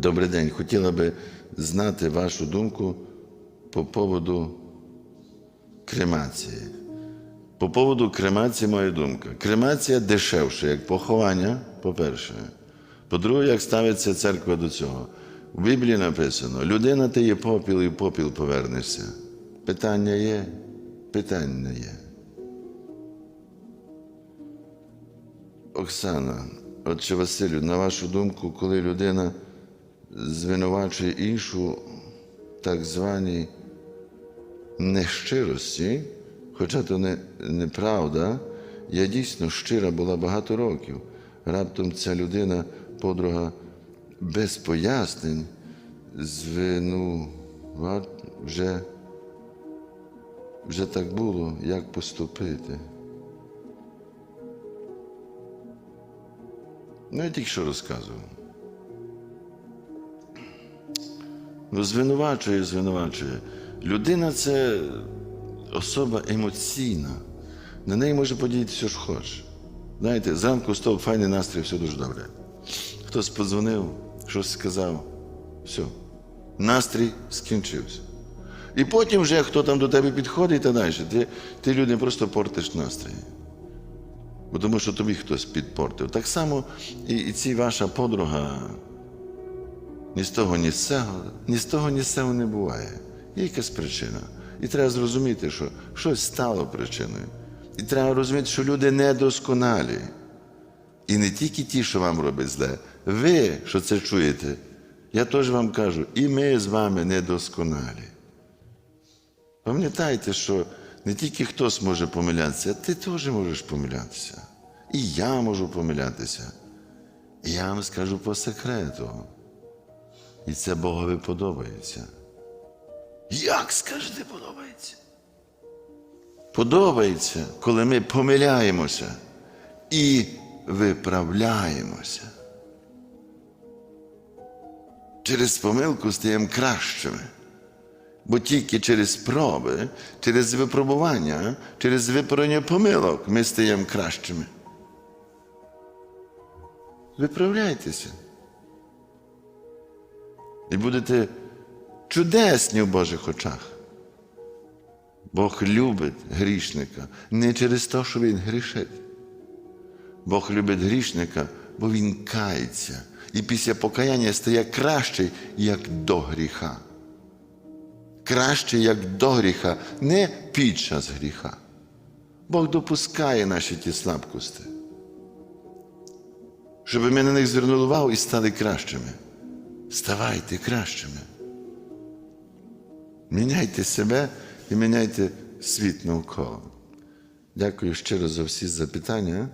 Добрий день. Хотіла би знати вашу думку по поводу кремації. По поводу кремації моя думка. Кремація дешевша, як поховання, по-перше. По-друге, як ставиться церква до цього. У Біблії написано: людина ти є попіл і в попіл повернешся. Питання є, питання є. Оксана, отче Василю, на вашу думку, коли людина звинувачує іншу так званій нещирості, хоча то не, неправда, я дійсно щира була багато років. Раптом ця людина, подруга, без пояснень, звинуват вже, вже так було, як поступити. Ну, я тільки що розказував. Звинувачує, звинувачує. Людина це особа емоційна. На неї може подіяти все, що хоче. Знаєте, зранку став файний настрій, все дуже добре. Хтось подзвонив, щось сказав, все. Настрій скінчився. І потім вже хто там до тебе підходить та далі, ти, ти людям просто портиш настрій. Бо тому що тобі хтось підпортив. Так само і, і ці ваша подруга ні з того, ні з цього, ні з того, ні з цього не буває. Є якась причина. І треба зрозуміти, що щось стало причиною. І треба розуміти, що люди недосконалі. І не тільки ті, що вам роблять зле, ви, що це чуєте, я теж вам кажу, і ми з вами недосконалі. Пам'ятайте, що не тільки хтось може помилятися, ти теж можеш помилятися. І я можу помилятися. І я вам скажу по секрету. І це Богові подобається. Як скажете, подобається? Подобається, коли ми помиляємося і виправляємося. Через помилку стаємо кращими. Бо тільки через спроби, через випробування, через виправлення помилок ми стаємо кращими. Виправляйтеся. І будете чудесні в Божих очах. Бог любить грішника не через те, що він грішить. Бог любить грішника, бо він кається. І після покаяння стає кращий, як до гріха. Краще, як до гріха, не під час гріха. Бог допускає наші ті слабкості, щоб ми на них звернули увагу і стали кращими. Ставайте кращими. Міняйте себе і міняйте світ навколо. Дякую щиро за всі запитання.